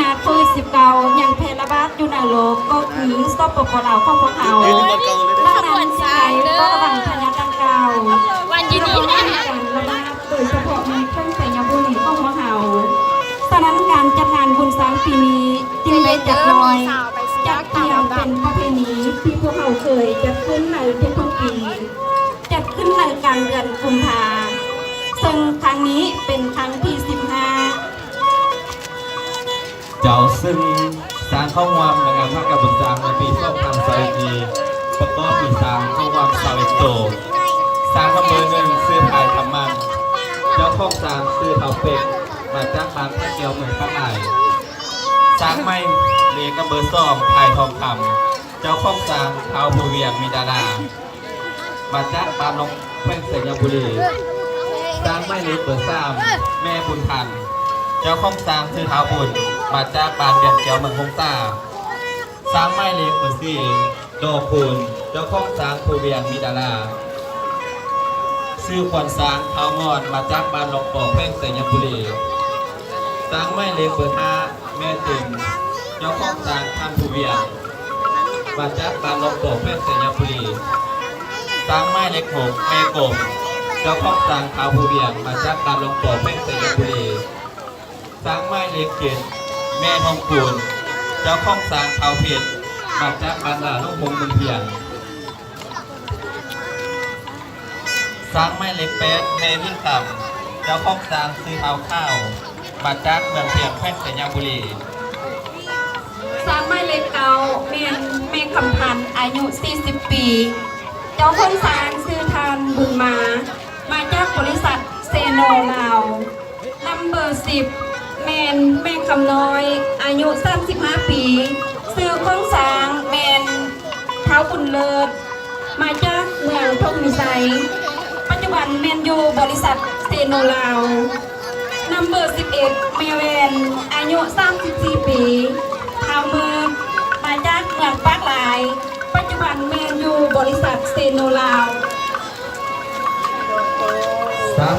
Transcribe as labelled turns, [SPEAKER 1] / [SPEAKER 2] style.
[SPEAKER 1] ยาธิโควิด19ยังแพร่ระบาดอยู่ในโลกก็คือสปปลาวของพวกเขา
[SPEAKER 2] บนกองเลย
[SPEAKER 1] ดังนั้นยังไงก็ระวังพยาธิดังกล่าว
[SPEAKER 3] วันยินดีนะ
[SPEAKER 1] การะบาดโดยเฉพาะในเครื่องใส่ยาบุหรี่ของพวกเขาฉะนั้นการจัดงานบุญสร้างปีนี้จึงได้จัดน้อยจัดเพียงเป็นประเพณีที่พวกเขาเคยจัดขึ้นในทุกๆปีจัดขึ้นในกลางเดือนกุมภาซึ่งครั้งนี้
[SPEAKER 4] ซึ่งสร้างข้อความในงานภาคการบุญจางในปี2022ประกอบปีสร้างข้อความสาวิโตสร้างขบวนหนึ่งซื้อถ่ายทำมัน เจ้าของสร้างซื้อเถาเป็ดมาจากบ้านพระเกียวเหมือนข้างในสร้างไม่เลกระเบอร์ซองถ่ายทองคำเจ้าของสร้างเท้าภูเวียงมีดาดามาจากบ้านนกแขวงเสยบุรีสร้างไม่เล็กเบอร์สามแม่บุญทัน เจ้าของสางชื่อเท้าบุญ มาจากบ้านเบียนเกียวเมืองฮงต้าสางไม่เล็กเบอร์สี่โดคูณเจ้าของสางภูเวียงมีดาราชื่อควนสางเท้ามอนมาจากบ้านหลงปอกแพ่งเสยบุรีสางไม่เล็กเบอร์ห้าแม่ติงเจ้าของสางท่านภูเวียงมาจากบ้านหลงปอกแพ่งเสยบุรีสางไม้เล็กหกแม่กบเจ้าของสางขาวผู้เบียงมาจากการลงปอแม่งเสยบุรี สร้างไม้เล็กเกศแม่ทองคูณเจ้าของสางขาวเพชรมาจากบานหลาลูกพงมุนเพียงสร้างไม้เล็กแป๊ดแม่วิ่งต่ำเจ้าของสร้างซื้อข้าข้าวมาจากเมืองเพียงแพร่งเสยบุรี
[SPEAKER 1] สร้างไม้เล็กเกาเมนเมฆคำพันธ์อายุ 40 ปี เจ้าคนสร้างซื้อทานบุญมา มาจากบริษัทเซโนลาวนัมเบอร์10 เมนเมฆคำน้อย อายุ 35 ปีซื้อคนสร้างเมนเท้าบุญเลิศมาจากเมืองทงมิไซปัจจุบันเมนอยู่บริษัทเซโนลาวนัมเบอร์ 11 เมเวนอายุ 34 ปีชาเมืองมาจากเมืองปากหลาย ปัจจุบันเมนอยู่บริษัทเซโนลาว
[SPEAKER 4] สาม